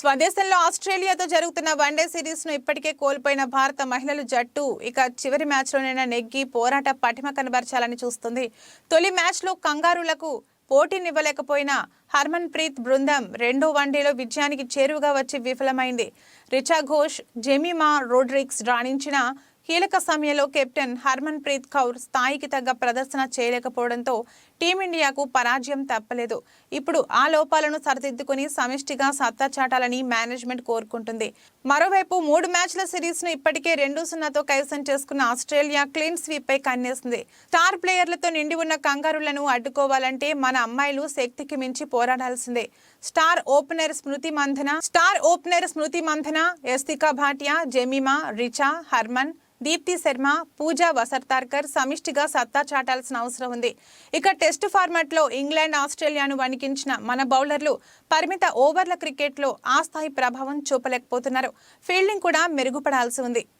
స్వదేశంలో ఆస్ట్రేలియాతో జరుగుతున్న వన్డే సిరీస్ను ఇప్పటికే కోల్పోయిన భారత మహిళల జట్టు. ఇక చివరి మ్యాచ్లోనైనా నెగ్గి పోరాట పటిమ కనబరచాలని చూస్తుంది. తొలి మ్యాచ్లో కంగారులకు పోటీనివ్వలేకపోయిన హర్మన్ ప్రీత్ బృందం రెండో వన్డేలో విజయానికి చేరువగా వచ్చి విఫలమైంది. రిచా ఘోష్ జెమిమా రోడ్రిక్స్ రాణించిన కీలక సమయంలో కెప్టెన్ హర్మన్ ప్రీత్ కౌర్ స్థాయికి తగ్గ ప్రదర్శన చేయలేకపోవడంతో టీమిండియాకు పరాజయం తప్పలేదు. ఇప్పుడు ఆ లోపాలను సరిదిద్దుకుని సమిష్టిగా సత్తా చాటాలని మేనేజ్మెంట్ కోరుకుంటుంది. మరోవైపు మూడు మ్యాచ్ల సిరీస్ను ఇప్పటికే రెండు సున్నాతో కైవసం చేసుకున్న ఆస్ట్రేలియా క్లీన్ స్వీప్ పై కన్నేసింది. స్టార్ ప్లేయర్లతో నిండి ఉన్న కంగారులను అడ్డుకోవాలంటే మన అమ్మాయిలు శక్తికి మించి పోరాడాల్సిందే. Star opener Smriti Mandhana star opener Smriti Mandhana Yastika Bhatia Jemimah Richa Harman Deepti Sharma Pooja Vastrakar సమిష్టిగా సత్తా చాటాల్సిన అవసరం ఉంది. ఇక టెస్ట్ ఫార్మాట్లో ఇంగ్లాండ్ ఆస్ట్రేలియాను వణికించిన మన బౌలర్లు పరిమిత ఓవర్ల క్రికెట్లో ఆ స్థాయి ప్రభావం చూపలేకపోతున్నారు. ఫీల్డింగ్ కూడా మెరుగుపడాల్సి ఉంది.